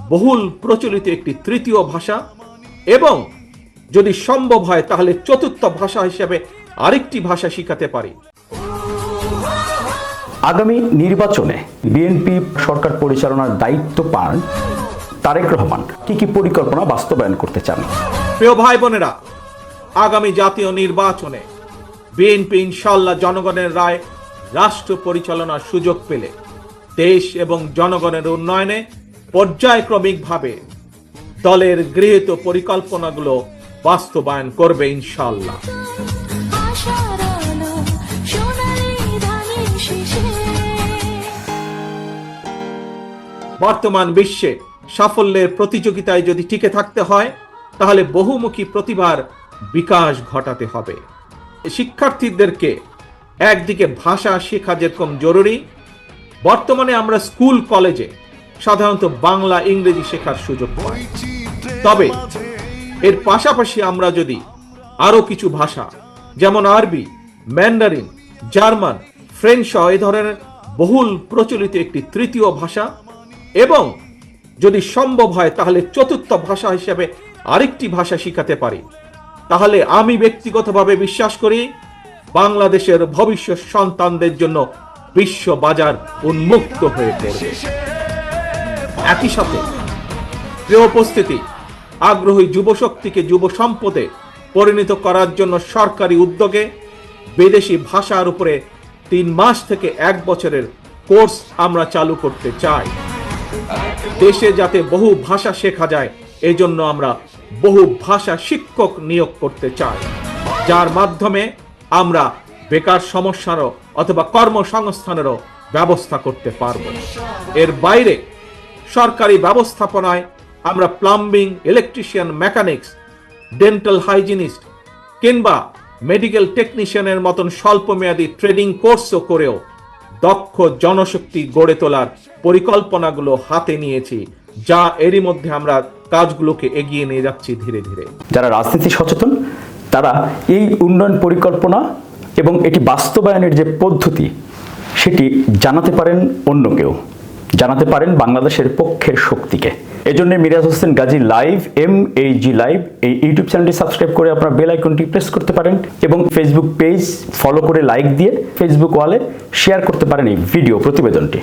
বহুল প্রচলিত একটি তৃতীয় ভাষা এবং যদি সম্ভব হয় তাহলে চতুর্থ ভাষা হিসেবে আরেকটি ভাষা শিখাতে পারি। আগামী নির্বাচনে বিএনপি সরকার পরিচালনার দায়িত্ব পান তারেক রহমান। কি কি পরিকল্পনা বাস্তবায়ন করতে চান? প্রিয় ভাই বোনেরা আগামী জাতীয় নির্বাচনে বিএনপি ইনশাল্লাহ জনগণের রায় রাষ্ট্র পরিচালনার সুযোগ পেলে। দেশ এবং জনগণের উন্নয়নে পর্যায়ক্রমিকভাবে দলের গৃহীত পরিকল্পনাগুলো বাস্তবায়ন করবে ইনশাল্লাহ বর্তমান বিশ্বে সাফল্যের প্রতিযোগিতায় যদি টিকে থাকতে হয় তাহলে বহুমুখী প্রতিভার বিকাশ ঘটাতে হবে। শিক্ষার্থীদেরকে একদিকে ভাষা শেখা যেরকম জরুরি বর্তমানে আমরা স্কুল কলেজে সাধারণত বাংলা, ইংরেজি শেখার সুযোগ পাই তবে এর পাশাপাশি আমরা যদি আরও কিছু ভাষা, যেমন আরবি, ম্যান্ডারিন, জার্মান, ফ্রেঞ্চ সহ এই ধরনের বহুল প্রচলিত একটি তৃতীয় ভাষা এবং যদি সম্ভব হয় তাহলে চতুর্থ ভাষা হিসেবে আরেকটি ভাষা শিখাতে পারি, তাহলে আমি ব্যক্তিগতভাবে বিশ্বাস করি বাংলাদেশের ভবিষ্যৎ সন্তানদের জন্য বিশ্ব বাজার উন্মুক্ত হয়ে পড়বে। একই সাথে। প্রিয় উপস্থিতি, আগ্রহী যুবশক্তিকে যুব সম্পদে পরিণত করার জন্য সরকারি উদ্যোগে বিদেশি ভাষার উপরে তিন মাস থেকে এক বছরের কোর্স আমরা চালু করতে চাই। দেশে যাতে বহু ভাষা শেখা যায়, এজন্য আমরা বহু ভাষা শিক্ষক নিয়োগ করতে চাই। যার মাধ্যমে আমরা বেকার সমস্যারও অথবা কর্মসংস্থানেরও ব্যবস্থা করতে পারব। এর বাইরে সরকারি ব্যবস্থাপনায় আমরা plumbing electrician mechanics dental hygienist কিংবা মেডিকেল টেকনিশিয়ানের মতন স্বল্পমেয়াদী ট্রেনিং কোর্সও করেও দক্ষ জনশক্তি গড়ে তোলার পরিকল্পনাগুলো হাতে নিয়েছি, যা এরই মধ্যে আমরা কাজগুলোকে এগিয়ে নিয়ে যাচ্ছি ধীরে ধীরে। যারা রাজনীতি সচেতন, তারা এই উন্নয়ন পরিকল্পনা এবং এটি বাস্তবায়নের যে পদ্ধতি, সেটি জানাতে পারেন অন্য কেউ। জানাতে পারেন বাংলাদেশের পক্ষের শক্তিকে। এজন্য Miraj Hossain Gazi live M I G live, এই ইউটিউব চ্যানেলটি সাবস্ক্রাইব করে আপনার বেল আইকনটি প্রেস করতে পারেন এবং ফেসবুক পেজ ফলো করে লাইক দিয়ে ফেসবুক ওয়ালে শেয়ার করতে পারেন এই ভিডিও প্রতিবেদনটি।